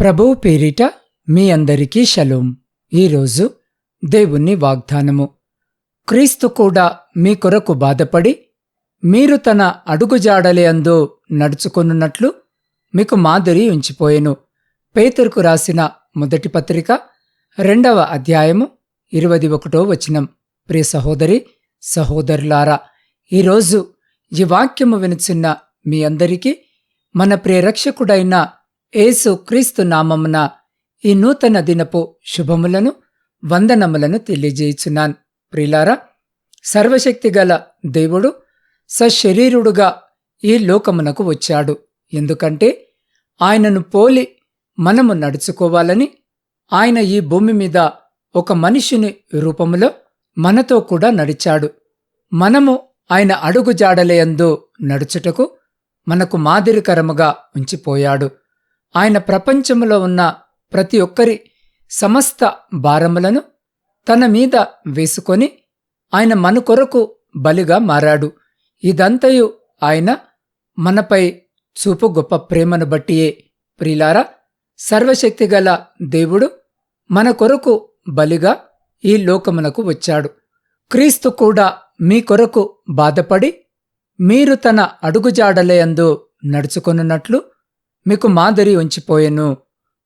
ప్రభువు పేరిట మీ అందరికీ షలోం. ఈరోజు దేవుని వాగ్దానము. క్రీస్తు కూడా మీ కొరకు బాధపడి మీరు తన అడుగుజాడలే అందు నడుచుకొనున్నట్లు మీకు మాదిరి ఉంచిపోయెను. పేతురుకు రాసిన మొదటి పత్రిక రెండవ అధ్యాయము ఇరవై ఒకటో వచనం. ప్రియ సహోదరి సహోదరులారా ఈరోజు ఈ వాక్యము వినుచున్న మీ అందరికీ మన ప్రియరక్షకుడైన ఏసు క్రీస్తు నామమున ఈ నూతన దినపు శుభములను వందనములను తెలియజేయుచున్నాను. ప్రిలారా సర్వశక్తిగల దేవుడు సశరీరుడుగా ఈ లోకమునకు వచ్చాడు. ఎందుకంటే ఆయనను పోలి మనము నడుచుకోవాలని ఆయన ఈ భూమి మీద ఒక మనిషిని రూపములో మనతో కూడా నడిచాడు. మనము ఆయన అడుగుజాడలేయందు నడుచుటకు మనకు మాదిరికరముగా ఉంచిపోయాడు. ఆయన ప్రపంచములో ఉన్న ప్రతి ఒక్కరి సమస్త భారములను తన మీద వేసుకొని ఆయన మన కొరకు బలిగా మారాడు. ఇదంతయు ఆయన మనపై చూపు గొప్ప ప్రేమను బట్టియే. ప్రిలారా సర్వశక్తిగల దేవుడు మన కొరకు బలిగా ఈ లోకమునకు వచ్చాడు. క్రీస్తు కూడా మీ కొరకు బాధపడి మీరు తన అడుగుజాడలయందు నడుచుకొనున్నట్లు మీకు మాదిరి ఉంచిపోయెను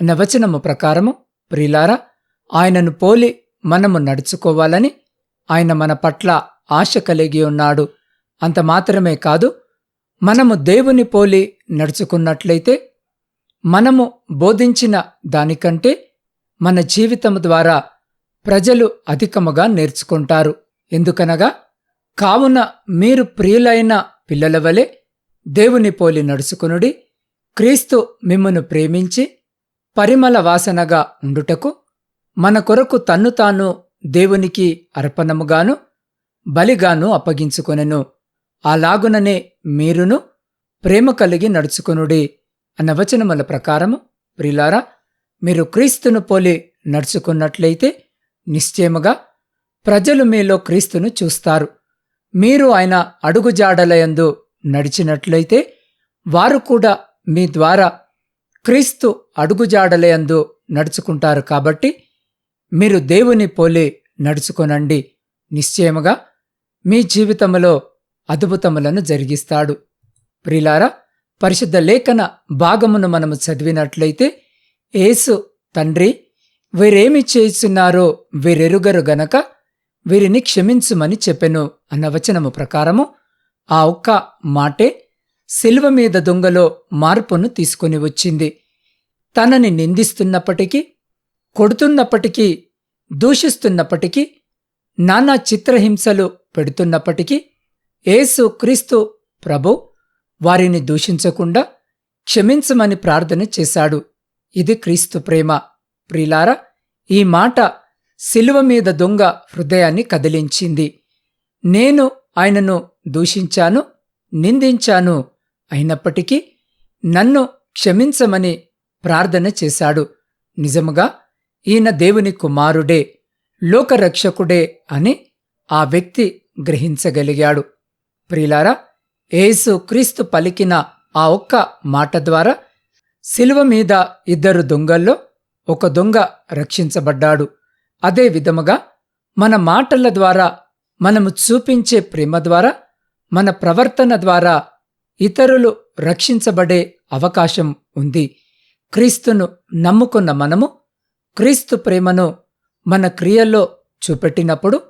అన్న వచనము ప్రకారము ప్రిలారా ఆయనను పోలి మనము నడుచుకోవాలని ఆయన మన పట్ల ఆశ కలిగి ఉన్నాడు. అంత మాత్రమే కాదు మనము దేవుని పోలి నడుచుకున్నట్లయితే మనము బోధించిన దానికంటే మన జీవితం ద్వారా ప్రజలు అధికముగా నేర్చుకుంటారు. ఎందుకనగా కావున మీరు ప్రియులైన పిల్లల వలె దేవుని పోలి నడుచుకునుడి క్రీస్తు మిమ్మను ప్రేమించి పరిమళ వాసనగా ఉండుటకు మన కొరకు తన్ను తాను దేవునికి అర్పణముగాను బలిగాను అప్పగించుకొనెను. అలాగుననే మీరును ప్రేమ కలిగి నడుచుకొనుడి అన్న వచనముల ప్రకారము. ప్రిలారా మీరు క్రీస్తును పోలి నడుచుకున్నట్లయితే నిశ్చయముగా ప్రజలు మీలో క్రీస్తును చూస్తారు. మీరు ఆయన అడుగుజాడలయందు నడిచినట్లయితే వారు కూడా మీ ద్వారా క్రీస్తు అడుగుజాడలేందు నడుచుకుంటారు కాబట్టి మీరు దేవుని పోలి నడుచుకొనండి. నిశ్చయముగా మీ జీవితములో అద్భుతములను జరిగిస్తాడు. ప్రిలారా పరిశుద్ధ లేఖన భాగమును మనము చదివినట్లయితే యేసు తండ్రి వీరేమి చేస్తున్నారో వీరెరుగరు గనక వీరిని క్షమించుమని చెప్పెను అన్న వచనము ప్రకారము ఆ ఒక్క మాటే శిల్వ మీద దొంగలో మార్పును తీసుకొని వచ్చింది. తనని నిందిస్తున్నప్పటికీ కొడుతున్నప్పటికీ దూషిస్తున్నప్పటికీ నానా చిత్రహింసలు పెడుతున్నప్పటికీ యేసు క్రీస్తు ప్రభు వారిని దూషించకుండా క్షమించమని ప్రార్థన చేశాడు. ఇది క్రీస్తు ప్రేమ. ప్రిలారా ఈ మాట శిలువ మీద దొంగ హృదయాన్ని కదిలించింది. నేను ఆయనను దూషించాను నిందించాను అయినప్పటికీ నన్ను క్షమించమని ప్రార్థన చేశాడు. నిజముగా ఈయన దేవుని కుమారుడే లోకరక్షకుడే అని ఆ వ్యక్తి గ్రహించగలిగాడు. ప్రిలారా ఏసు క్రీస్తు పలికిన ఆ ఒక్క మాట ద్వారా శిలువ మీద ఇద్దరు దొంగల్లో ఒక దొంగ రక్షించబడ్డాడు. అదే విధముగా మన మాటల ద్వారా మనము చూపించే ప్రేమ ద్వారా మన ప్రవర్తన ద్వారా ఇతరులు రక్షించబడే అవకాశం ఉంది. క్రీస్తును నమ్ముకున్న మనము క్రీస్తు ప్రేమను మన క్రియల్లో చూపెట్టినప్పుడు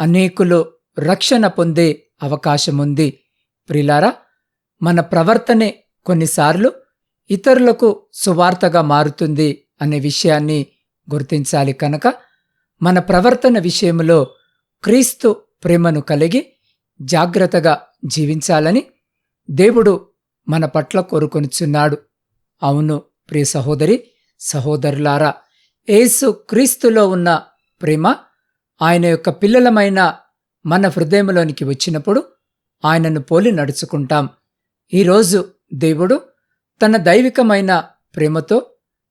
అనేకులు రక్షణ పొందే అవకాశముంది ప్రిలారా మన ప్రవర్తనే కొన్నిసార్లు ఇతరులకు సువార్తగా మారుతుంది అనే విషయాన్ని గుర్తించాలి కనుక మన ప్రవర్తన విషయంలో క్రీస్తు ప్రేమను కలిగి జాగ్రత్తగా జీవించాలని దేవుడు మన పట్ల కోరుకొనిచున్నాడు. అవును ప్రియ సహోదరి సహోదరులారా యేసు క్రీస్తులో ఉన్న ప్రేమ ఆయన యొక్క పిల్లలమైన మన హృదయంలోనికి వచ్చినప్పుడు ఆయనను పోలి నడుచుకుంటాం. ఈరోజు దేవుడు తన దైవికమైన ప్రేమతో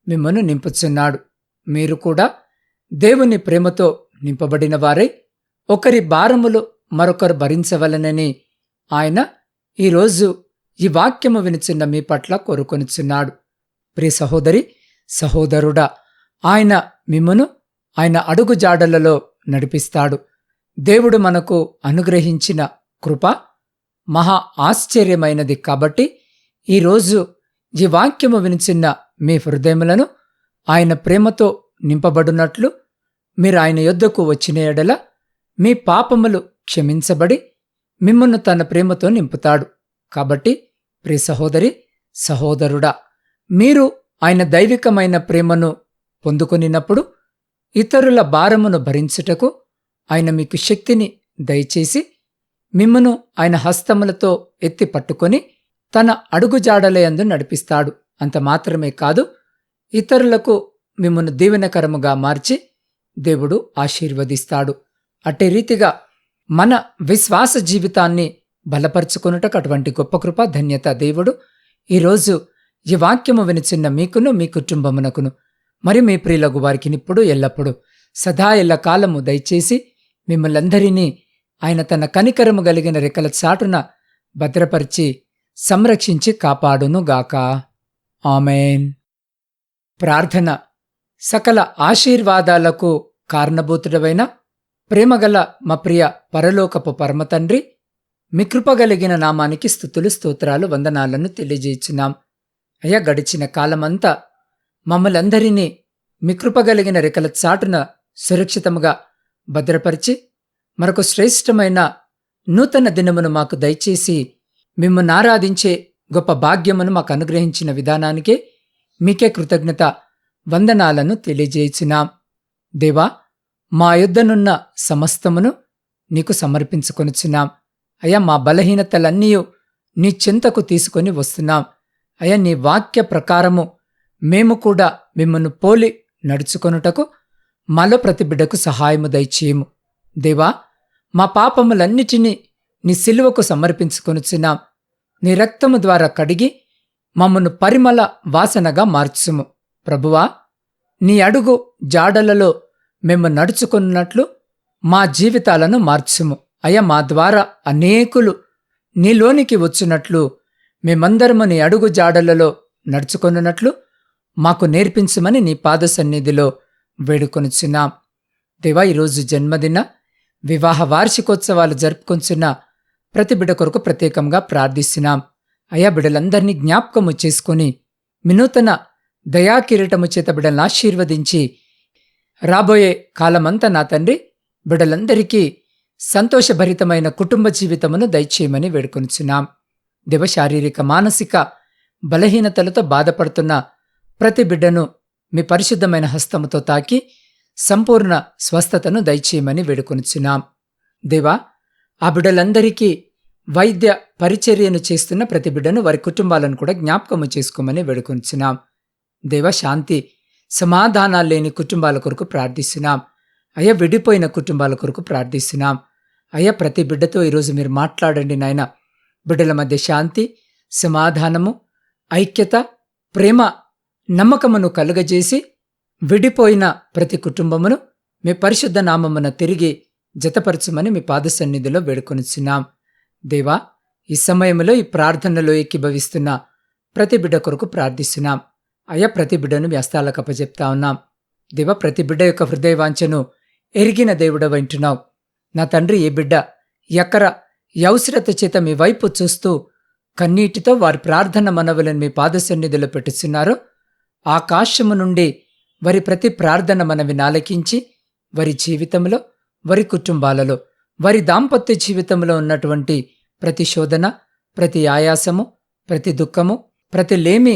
మిమ్మను నింపుచున్నాడు. మీరు కూడా దేవుని ప్రేమతో నింపబడిన వారై ఒకరి భారములు మరొకరు భరించవలనని ఆయన ఈరోజు ఈ వాక్యము వినిచిన్న మీ పట్ల కోరుకొనిచున్నాడు. ప్రియ సహోదరి సహోదరుడా ఆయన మిమ్మును ఆయన అడుగుజాడలలో నడిపిస్తాడు. దేవుడు మనకు అనుగ్రహించిన కృప మహా ఆశ్చర్యమైనది కాబట్టి ఈరోజు ఈ వాక్యము వినిచిన్న మీ హృదయములను ఆయన ప్రేమతో నింపబడినట్లు మీరు ఆయన యొద్దకు వచ్చిన ఎడల మీ పాపములు క్షమించబడి మిమ్మల్ని తన ప్రేమతో నింపుతాడు. కాబట్టి ప్రియ సహోదరి సహోదరుడా మీరు ఆయన దైవికమైన ప్రేమను పొందుకొనినప్పుడు ఇతరుల భారమును భరించుటకు ఆయన మీకు శక్తిని దయచేసి మిమ్మను ఆయన హస్తములతో ఎత్తి పట్టుకొని తన అడుగుజాడలయందు నడిపిస్తాడు. అంత మాత్రమే కాదు ఇతరులకు మిమ్మను దీవెనకరముగా మార్చి దేవుడు ఆశీర్వదిస్తాడు. అట్టి రీతిగా మన విశ్వాస జీవితాన్ని బలపరుచుకొనుటకు అటువంటి గొప్ప కృప ధన్యత దేవుడు. ఈరోజు ఈ వాక్యము వినిచిన్న మీకును మీ కుటుంబమునకును మరి మీ ప్రియులకు వారికి ఇప్పుడు ఎల్లప్పుడూ సదా ఎల్ల కాలము దయచేసి మిమ్మల్ందరినీ ఆయన తన కనికరము కలిగిన రెక్కల చాటున భద్రపరిచి సంరక్షించి కాపాడునుగాక. ఆమెన్. ప్రార్థన సకల ఆశీర్వాదాలకు కారణభూతుడవైన ప్రేమగల మా ప్రియ పరలోకపు పరమతండ్రి మీ కృపగలిగిన నామానికి స్థుతులు స్తోత్రాలు వందనాలను తెలియజేయించినాం అయ్యా గడిచిన కాలమంతా మమ్మలందరినీ మీ కృపగలిగిన రెక్కల చాటున సురక్షితముగా భద్రపరిచి మరొక శ్రేష్టమైన నూతన దినమును మాకు దయచేసి మిమ్మల్ని ఆరాధించే గొప్ప భాగ్యమును మాకు అనుగ్రహించిన విధానానికే మీకే కృతజ్ఞత వందనాలను తెలియజేయించినాం దేవా మా యుద్ధనున్న సమస్తమును నీకు సమర్పించుకొనుచున్నాం. అయ్యా మా బలహీనతలన్నీ నీ చింతకు తీసుకొని వస్తున్నాం. అయ్యా నీ వాక్య ప్రకారము మేము కూడా మిమ్మల్ని పోలి నడుచుకొనుటకు మాలో ప్రతి బిడ్డకు సహాయము దయచేయము. దేవా మా పాపములన్నిటినీ నీ సిలువకు సమర్పించుకొనుచున్నాం. నీ రక్తము ద్వారా కడిగి మమ్మను పరిమళ వాసనగా మార్చుము. ప్రభువా నీ అడుగు జాడలలో మేము నడుచుకున్నట్లు మా జీవితాలను మార్చుము. అయ్యా మా ద్వారా అనేకులు నీలోనికి వచ్చినట్లు మేమందరము నీ అడుగు జాడలలో నడుచుకొనున్నట్లు మాకు నేర్పించమని నీ పాద సన్నిధిలో వేడుకొనుచున్నాం. దేవా ఈరోజు జన్మదిన వివాహ వార్షికోత్సవాలు జరుపుకొంచున్న ప్రతి బిడ కొరకు ప్రత్యేకంగా ప్రార్థిస్తున్నాం. అయా బిడ్డలందరినీ జ్ఞాపకము చేసుకుని వినూతన దయాకిరీటము చేత బిడ్డలను ఆశీర్వదించి రాబోయే కాలమంతా నా తండ్రి బిడ్డలందరికీ సంతోషభరితమైన కుటుంబ జీవితమును దయచేయమని వేడుకొనిచున్నాం. దేవ శారీరక మానసిక బలహీనతలతో బాధపడుతున్న ప్రతి బిడ్డను మీ పరిశుద్ధమైన హస్తముతో తాకి సంపూర్ణ స్వస్థతను దయచేయమని వేడుకొనిచున్నాం. దేవా ఆ బిడ్డలందరికీ వైద్య పరిచర్యను చేస్తున్న ప్రతి బిడ్డను వారి కుటుంబాలను కూడా జ్ఞాపకము చేసుకోమని వేడుకొనిచున్నాం. దేవ శాంతి సమాధానాలు లేని కుటుంబాల కొరకు ప్రార్థిస్తున్నాం. అయ్యా విడిపోయిన కుటుంబాల కొరకు ప్రార్థిస్తున్నాం. అయ్యా ప్రతి బిడ్డతో ఈరోజు మీరు మాట్లాడండి నాయన. బిడ్డల మధ్య శాంతి సమాధానము ఐక్యత ప్రేమ నమ్మకమును కలుగజేసి విడిపోయిన ప్రతి కుటుంబమును మీ పరిశుద్ధ నామమున తిరిగి జతపరచమని మీ పాద సన్నిధిలో వేడుకొనిచున్నాం. దేవా ఈ సమయంలో ఈ ప్రార్థనలో ఎక్కిభవిస్తున్న ప్రతి బిడ్డ కొరకు ప్రార్థిస్తున్నాం. అయ్యా ప్రతి బిడ్డను మీ హస్తాలకు అప్పచెప్తా ఉన్నాం. దివ ప్రతి బిడ్డ యొక్క హృదయవాంఛను ఎరిగిన దేవుడ వింటున్నావు. నా తండ్రి ఏ బిడ్డ ఎక్కర యౌశ్రత చేత మీ వైపు చూస్తూ కన్నీటితో వారి ప్రార్థన మనవులను మీ పాద సన్నిధిలో పెట్టుచున్నారో ఆకాశము నుండి వారి ప్రతి ప్రార్థన మనవి నాలకించి వారి జీవితంలో వారి కుటుంబాలలో వారి దాంపత్య జీవితంలో ఉన్నటువంటి ప్రతి శోధన ప్రతి ఆయాసము ప్రతి దుఃఖము ప్రతి లేమి